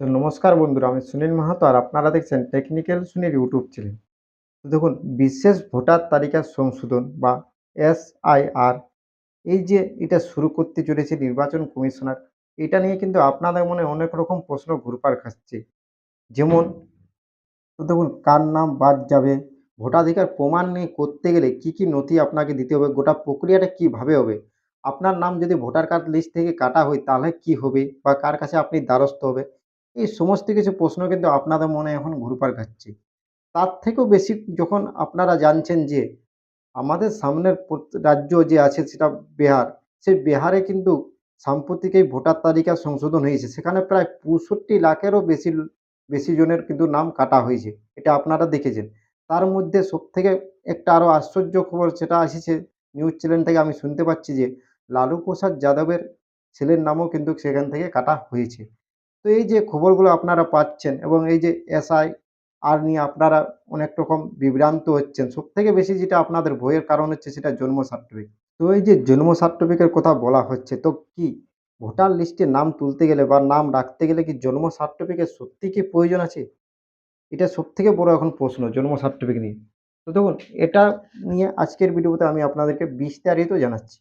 তো নমস্কার বন্ধুরা, আমি সুনীল মাহাতো আর আপনারা দেখছেন টেকনিক্যাল সুনীল ইউটিউব চ্যানেল। তো দেখুন, বিশেষ ভোটার তালিকা সংশোধন বা এসআইআর, এই যে এটা শুরু করতে চলেছে নির্বাচন কমিশনার, এটা নিয়ে কিন্তু আপনাদের মনে অনেক রকম প্রশ্ন ঘুরপাক খাচ্ছে। যেমন, তো দেখুন, কার নাম বাদ যাবে, ভোটাধিকার প্রমাণ নিয়ে করতে গেলে কি কি নথি আপনাকে দিতে হবে, গোটা প্রক্রিয়াটা কীভাবে হবে, আপনার নাম যদি ভোটার কার্ড লিস্ট থেকে কাটা হয় তাহলে কি হবে বা কার কাছে আপনি দ্বারস্থ হবে এই সমস্ত কিছু প্রশ্ন কিন্তু আপনাদের মনে এখন ঘুরপাক খাচ্ছে। তার থেকেও বেশি যখন আপনারা জানছেন যে, আমাদের সামনের রাজ্য যে আছে সেটা বিহার সেই বিহারে কিন্তু সাম্প্রতিক এই ভোটার তালিকা সংশোধন হয়েছে। সেখানে প্রায় পঁয়ষট্টি লাখেরও বেশি বেশি জনের কিন্তু নাম কাটা হয়েছে। এটা আপনারা দেখেছেন। তার মধ্যে সব থেকে একটা আরও আশ্চর্য খবর সেটা এসেছে নিউজ চ্যানেল থেকে আমি শুনতে পাচ্ছি যে, লালু প্রসাদ যাদবের ছেলের নামও কিন্তু সেখান থেকে কাটা হয়েছে। তো এই যে খবরগুলো আপনারা পাচ্ছেন এবং এই যে এসআই আর নিয়ে আপনারা অনেক রকম বিভ্রান্ত হচ্ছেন, সবথেকে বেশি যেটা আপনাদের ভয়ের কারণ হচ্ছে সেটা জন্ম সার্টিফিকেট তো এই যে জন্ম সার্টিফিকেটের কথা বলা হচ্ছে, তো কি ভোটার লিস্টে নাম তুলতে গেলে বা নাম রাখতে গেলে কি জন্ম সার্টিফিকেট সত্যি কি প্রয়োজন আছে? এটা সবথেকে বড় এখন প্রশ্ন জন্ম সার্টিফিকেট নিয়ে। তো দেখুন, এটা নিয়ে আজকের ভিডিওতে আমি আপনাদেরকে বিস্তারিত জানাচ্ছি।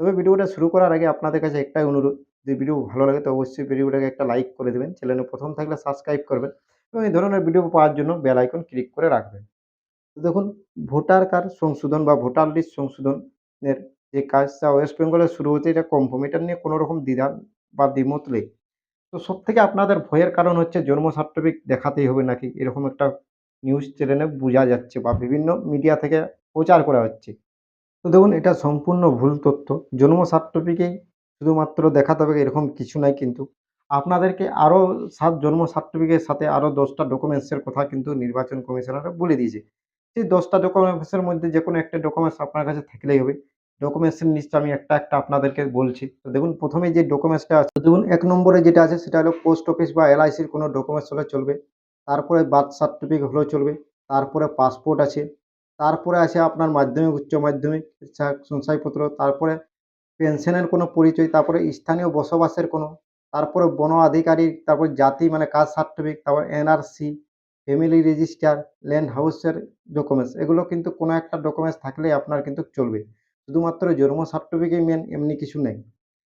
তবে ভিডিওটা শুরু করার আগে আপনাদের কাছে একটাই অনুরোধ যদি ভিডিও ভালো লাগে তো অবশ্যই ভিডিওটাকে একটা লাইক করে দেবেন। চ্যানেলে প্রথম থাকলে সাবস্ক্রাইব করবেন এবং এই ধরনের ভিডিও পাওয়ার জন্য বেল আইকন ক্লিক করে রাখবেন। তো দেখুন, ভোটার কার্ড সংশোধন বা ভোটার লিস্ট সংশোধনের যে কাজটা ওয়েস্ট বেঙ্গলে শুরু হতে এটা কনফার্ম এটা নিয়ে কোনো রকম দ্বিধা বা দ্বিমত নেই। তো সব থেকে আপনাদের ভয়ের কারণ হচ্ছে জন্ম সার্টিফিকেট দেখাতেই হবে নাকি? এরকম একটা নিউজ চ্যানেলে বোঝা যাচ্ছে বা বিভিন্ন মিডিয়া থেকে প্রচার করা হচ্ছে। তো দেখুন, এটা সম্পূর্ণ ভুল তথ্য। জন্ম সার্টিফিকেট শুধুমাত্র দেখাতে হবে এরকম কিছু নাই কিন্তু আপনাদেরকে আরও সাত জন্ম সার্টিফিকেটের সাথে আরও দশটা ডকুমেন্টসের কথা কিন্তু নির্বাচন কমিশনাররা বলে দিয়েছে। সেই দশটা ডকুমেন্টসের মধ্যে যে কোনো একটা ডকুমেন্টস আপনার কাছে থাকলেই হবে। ডকুমেন্টসের লিস্ট আমি একটা একটা আপনাদেরকে বলছি। তো দেখুন, প্রথমে যে ডকুমেন্টসটা আছে, দেখুন, এক নম্বরে যেটা আছে সেটা হলো পোস্ট অফিস বা এলআইসির কোনো ডকুমেন্টস হলে চলবে। তারপরে বার্থ সার্টিফিকেট হলেও চলবে। তারপরে পাসপোর্ট আছে। তারপরে আছে আপনার মাধ্যমিক, উচ্চ মাধ্যমিক শংসাপত্র তারপরে পেনশনের কোনো পরিচয়, তারপরে স্থানীয় বসবাসের কোনো, তারপরে বন আধিকারিক, তারপর জাতি মানে কাস্ট সার্টিফিকেট, তারপর এনআরসি ফ্যামিলি রেজিস্টার, ল্যান্ড হাউসের ডকুমেন্টস এগুলো কিন্তু কোনো একটা ডকুমেন্টস থাকলেই আপনার কিন্তু চলবে। শুধুমাত্র জন্ম সার্টিফিকেট মেন এমনি কিছু নেই।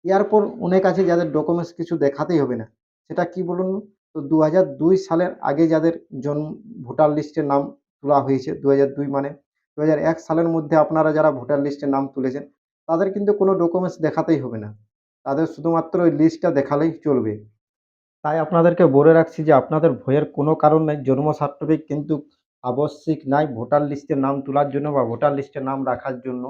এরপর অনেক আছে যাদের ডকুমেন্টস কিছু দেখাতেই হবে না। সেটা কি বলুন? তো দু দুই সালের আগে যাদের জন্ম ভোটার লিস্টে নাম তোলা হয়েছে দু দুই মানে দু এক সালের মধ্যে আপনারা যারা ভোটার লিস্টে নাম তুলেছেন তাদের কিন্তু কোনো ডকুমেন্টস দেখাতেই হবে না। তাদের শুধুমাত্র ওই লিস্টটা দেখালেই চলবে। তাই আপনাদেরকে বলে রাখছি যে আপনাদের ভয়ের কোনো কারণ নেই, জন্ম সার্টিফিকেট কিন্তু আবশ্যিক নাই ভোটার লিস্টে নাম তোলার জন্য বা ভোটার লিস্টে নাম রাখার জন্য।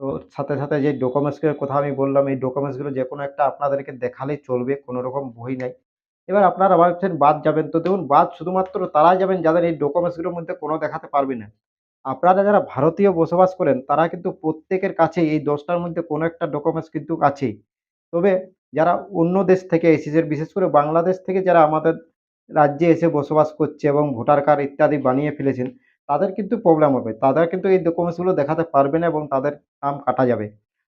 তো সাথে সাথে যে ডকুমেন্টসের কথা আমি বললাম, এই ডকুমেন্টসগুলো যে কোনো একটা আপনাদেরকে দেখালেই চলবে, কোনো রকম ভয় নাই। এবার আপনারা ভাবছেন বাদ যাবেন তো দেখুন, বাদ শুধুমাত্র তারাই যাবেন যাদের এই ডকুমেন্টসগুলোর মধ্যে কোনো দেখাতে পারবে না। আপনারা যারা ভারতীয় বসবাস করেন, তারা কিন্তু প্রত্যেকের কাছেই এই দশটার মধ্যে কোনো একটা ডকুমেন্টস কিন্তু আছেই তবে যারা অন্য দেশ থেকে এসেছে, বিশেষ করে বাংলাদেশ থেকে যারা আমাদের রাজ্যে এসে বসবাস করছে এবং ভোটার কার্ড ইত্যাদি বানিয়ে ফেলেছেন, তাদের কিন্তু প্রবলেম হবে। তারা কিন্তু এই ডকুমেন্টসগুলো দেখাতে পারবে না এবং তাদের নাম কাটা যাবে।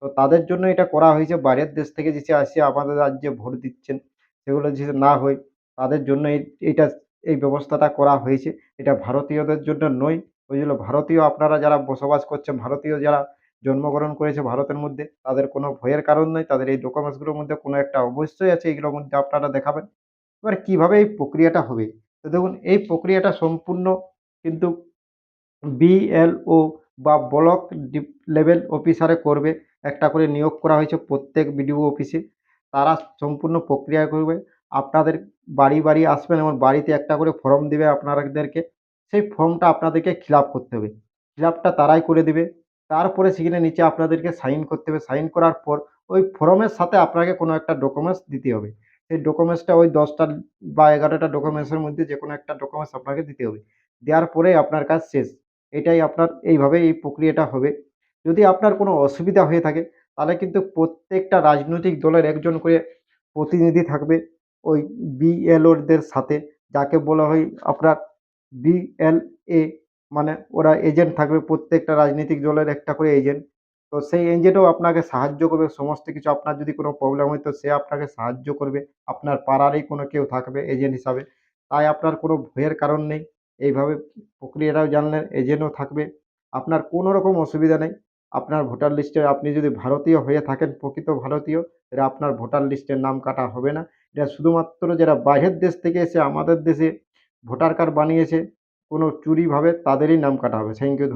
তো তাদের জন্য এটা করা হয়েছে। বাইরের দেশ থেকে যে আসে, আমাদের রাজ্যে ভোট দিচ্ছেন, সেগুলো যদি না হয়, তাদের জন্য এইটা, এই ব্যবস্থাটা করা হয়েছে। এটা ভারতীয়দের জন্য নয় ওই জন্য ভারতীয় আপনারা যারা বসবাস করছেন, ভারতীয় যারা জন্মগ্রহণ করেছে ভারতের মধ্যে, তাদের কোনো ভয়ের কারণ নেই, তাদের এই ডকুমেন্টসগুলোর মধ্যে কোনো একটা অবশ্যই আছে, এইগুলোর মধ্যে আপনারা দেখাবেন। এবার কীভাবে এই প্রক্রিয়াটা হবে? তো দেখুন, এই প্রক্রিয়াটা সম্পূর্ণ কিন্তু বিএলও বা ব্লক লেভেল অফিসারে করবে, একটা করে নিয়োগ করা হয়েছে প্রত্যেক বিডিও অফিসে তারা সম্পূর্ণ প্রক্রিয়া করবে। আপনাদের বাড়ি বাড়ি আসবেন এবং বাড়িতে একটা করে ফর্ম দেবে আপনাদেরকে। সেই ফর্মটা আপনাদেরকে ফিল করতে হবে। ফিল তারাই করে দেবে। তারপরে সেখানে নিচে আপনাদেরকে সাইন করতে হবে। সাইন করার পর ওই ফর্মের সাথে আপনাকে কোনো একটা ডকুমেন্টস দিতে হবে। সেই ডকুমেন্টসটা ওই দশটা বা এগারোটা ডকুমেন্টসের মধ্যে যে কোনো একটা ডকুমেন্টস আপনাকে দিতে হবে। দেওয়ার পরে আপনার কাজ শেষ। এটাই আপনার, এইভাবে এই প্রক্রিয়াটা হবে। যদি আপনার কোনো অসুবিধা হয়ে থাকে, তাহলে কিন্তু প্রত্যেকটা রাজনৈতিক দলের একজন করে প্রতিনিধি থাকবে ওই বিএলওদের সাথে, যাকে বলা হয় আপনার বিএলএ মানে ওরা এজেন্ট থাকবে, প্রত্যেকটা রাজনৈতিক দলের একটা করে এজেন্ট তো সেই এজেন্টও আপনাকে সাহায্য করবে, সমস্ত কিছু। আপনার যদি কোনো প্রবলেম হয়, তো সে আপনাকে সাহায্য করবে। আপনার পাড়ারই কোনো কেউ থাকবে এজেন্ট হিসাবে। তাই আপনার কোনো ভয়ের কারণ নেই। এইভাবে প্রক্রিয়াটাও জানলেন এজেন্টও থাকবে। আপনার কোনো রকম অসুবিধা নেই। আপনার ভোটার লিস্টে আপনি যদি ভারতীয় হয়ে থাকেন, প্রকৃত ভারতীয় এটা আপনার ভোটার লিস্টের নাম কাটা হবে না। এটা শুধুমাত্র যারা বাইরের দেশ থেকে এসে আমাদের দেশে ভোটার কার্ড বানিয়েছে কোনো চুরিভাবে তাদেরই নাম কাটা হবে। Thank you